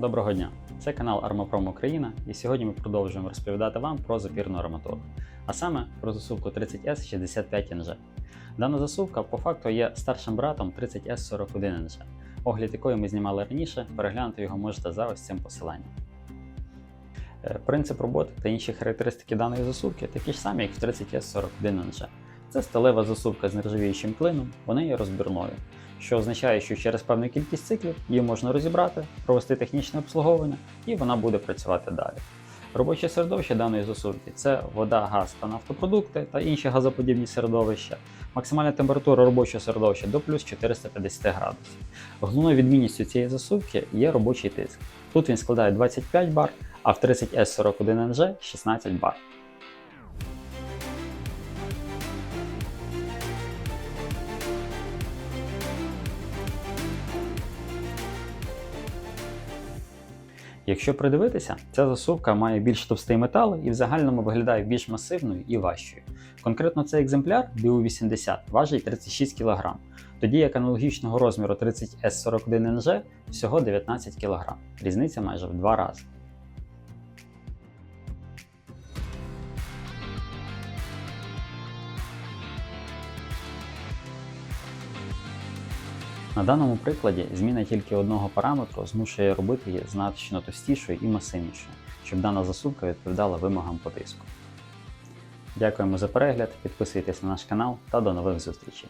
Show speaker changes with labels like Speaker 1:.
Speaker 1: Доброго дня! Це канал Армопром Україна, і сьогодні ми продовжуємо розповідати вам про запірну арматуру, а саме про засувку 30S65NG. Дана засувка по факту є старшим братом 30S41NG. Огляд якої ми знімали раніше, переглянути його можете за ось цим посиланням. Е, Принцип роботи та інші характеристики даної засувки такі ж самі, як в 30S41NG. Це сталева засувка з нержавіючим клином, вона є розбірною, що означає, що через певну кількість циклів її можна розібрати, провести технічне обслуговування і вона буде працювати далі. Робоче середовище даної засувки це вода, газ та нафтопродукти та інші газоподібні середовища. Максимальна температура робочого середовища до плюс 450 градусів. Головною відмінністю цієї засувки є робочий тиск. Тут він складає 25 бар, а в 30S41NG 16 бар. Якщо придивитися, ця засувка має більш товстий метал і в загальному виглядає більш масивною і важчою. Конкретно цей екземпляр BU80 важить 36 кг, тоді як аналогічного розміру 30S41NG всього 19 кг. Різниця майже в два рази. На даному прикладі зміна тільки одного параметру змушує робити її значно товстішою і масивнішою, щоб дана засувка відповідала вимогам по тиску. Дякуємо за перегляд, підписуйтесь на наш канал та до нових зустрічей!